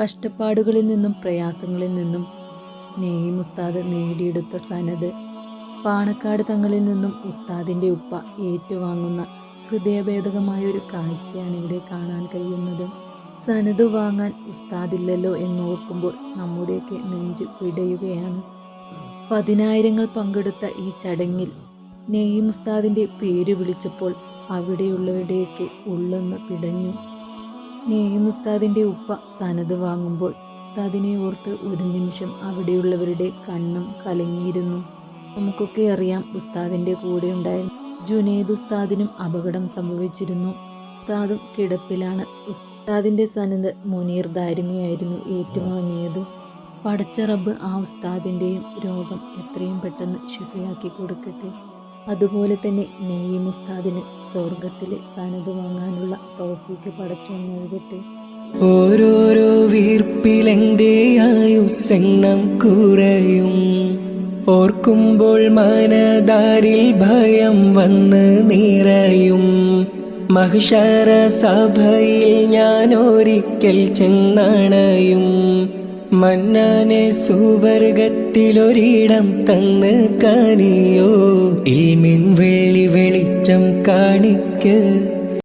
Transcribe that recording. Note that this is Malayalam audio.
കഷ്ടപ്പാടുകളിൽ നിന്നും പ്രയാസങ്ങളിൽ നിന്നും നെയ്യും ഉസ്താദ് നേടിയെടുത്ത സനത് പാണക്കാട് തങ്ങളിൽ നിന്നും ഉസ്താദിന്റെ ഉപ്പ ഏറ്റുവാങ്ങുന്ന ഹൃദയഭേദകമായ ഒരു കാഴ്ചയാണ് ഇവിടെ കാണാൻ കഴിയുന്നത്. സനത് വാങ്ങാൻ ഉസ്താദില്ലല്ലോ എന്നോർക്കുമ്പോൾ നമ്മുടെയൊക്കെ നെഞ്ച് പിടയുകയാണ്. പതിനായിരങ്ങൾ പങ്കെടുത്ത ഈ ചടങ്ങിൽ നെയ്യും ഉസ്താദിന്റെ പേര് വിളിച്ചപ്പോൾ അവിടെയുള്ളവരുടെയൊക്കെ ഉള്ളൊന്ന് പിടഞ്ഞു. നെയ്യും ഉസ്താദിന്റെ ഉപ്പ സനത് വാങ്ങുമ്പോൾ ഉസ്താദിനെ ഓർത്ത് ഒരു നിമിഷം അവിടെയുള്ളവരുടെ കണ്ണും കലങ്ങിയിരുന്നു. നമുക്കൊക്കെ അറിയാം ഉസ്താദിന്റെ കൂടെ ഉണ്ടായിരുന്നു ജുനേദ് ഉസ്താദിനും അപകടം സംഭവിച്ചിരുന്നു. ഉസ്താദും കിടപ്പിലാണ്. ഉസ്താദിന്റെ സനത് മുനീർ ദാരിമിയായിരുന്നു ഏറ്റുവാങ്ങിയത്. പടച്ച റബ്ബ് ആ ഉസ്താദിന്റെയും രോഗം എത്രയും പെട്ടെന്ന് ഷിഫയാക്കി കൊടുക്കട്ടെ. അതുപോലെ തന്നെ നെയ്യി ഉസ്താദിന് സ്വർഗത്തിലെ സനത് വാങ്ങാനുള്ള തോഫിക്ക് പടച്ചു നൽകട്ടെ. ഓരോരോ വീർപ്പിലെന്റെ ആയുസെണ്ണം കുറയും. ഓർക്കുമ്പോൾ മനദാരിൽ ഭയം വന്ന് നിറയും. മഹിഷാര സഭയിൽ ഞാൻ ഒരിക്കൽ ചെന്നണയും? മന്നാനെ സുവർഗത്തിലൊരിടം തന്ന് കാണിയോ? ഇൽമിൻ വെള്ളി വെളിച്ചം കാണിക്ക്.